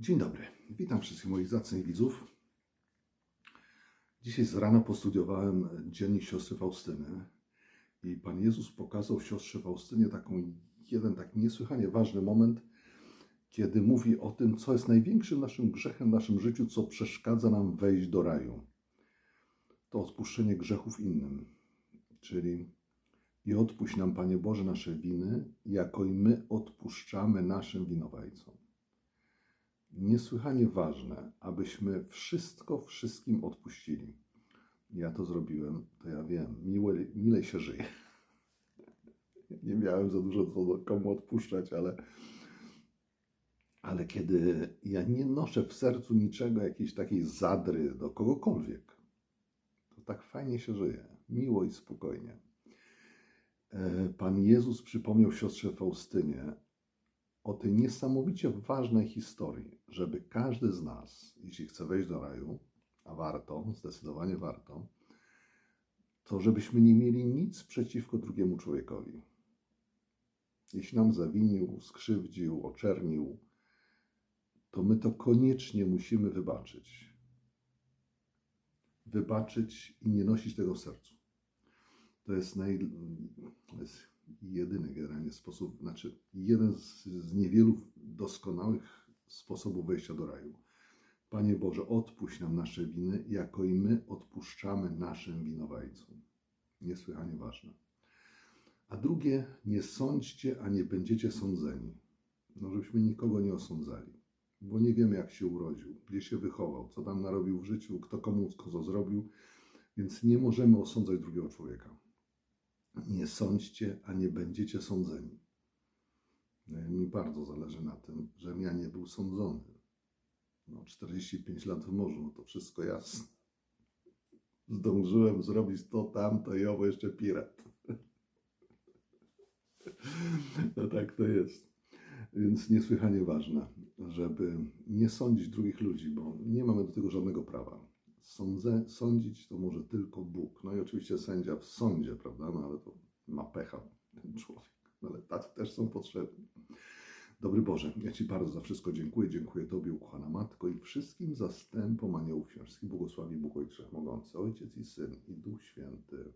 Dzień dobry, witam wszystkich moich zacnych widzów. Dzisiaj z rana postudiowałem dziennik siostry Faustyny i Pan Jezus pokazał siostrze Faustynie taką, jeden taki niesłychanie ważny moment, kiedy mówi o tym, co jest największym naszym grzechem w naszym życiu, co przeszkadza nam wejść do raju. To odpuszczenie grzechów innym, czyli i odpuść nam, Panie Boże, nasze winy, jako i my odpuszczamy naszym winowajcom niesłychanie ważne, abyśmy wszystko wszystkim odpuścili. Ja to zrobiłem, to ja wiem, miłe, mile się żyje. Nie miałem za dużo co komu odpuszczać, ale, ale kiedy ja nie noszę w sercu niczego, jakiejś takiej zadry do kogokolwiek, to tak fajnie się żyje, miło i spokojnie. E, Pan Jezus przypomniał siostrze Faustynie o tej niesamowicie ważnej historii, żeby każdy z nas, jeśli chce wejść do raju, a warto, zdecydowanie warto, to żebyśmy nie mieli nic przeciwko drugiemu człowiekowi. Jeśli nam zawinił, skrzywdził, oczernił, to my to koniecznie musimy wybaczyć. Wybaczyć i nie nosić tego w sercu. To jest, naj, to jest jedyny generalnie sposób, znaczy jeden z, z niewielu doskonałych sposobów wejścia do raju. Panie Boże, odpuść nam nasze winy, jako i my odpuszczamy naszym winowajcom. Niesłychanie ważne. A drugie, nie sądźcie, a nie będziecie sądzeni. No, żebyśmy nikogo nie osądzali, bo nie wiemy, jak się urodził, gdzie się wychował, co tam narobił w życiu, kto komu co zrobił, więc nie możemy osądzać drugiego człowieka. Nie sądźcie, a nie będziecie sądzeni. No, mi bardzo zależy na tym, żebym ja nie był sądzony. No, 45 lat w morzu, no to wszystko jasne. Zdążyłem zrobić to, tamto i owo jeszcze pirat. No tak to jest. Więc niesłychanie ważne, żeby nie sądzić drugich ludzi, bo nie mamy do tego żadnego prawa. Sądzić to może tylko Bóg. No i oczywiście sędzia w sądzie, prawda? No ale to ma pecha ten człowiek. No ale tacy też są potrzebni. Dobry Boże, ja Ci bardzo za wszystko dziękuję. Dziękuję Tobie, ukochana Matko, i wszystkim zastępom aniołów, wszystkim błogosławi Bóg Ojcze Wszechmogący, Ojciec i Syn i Duch Święty.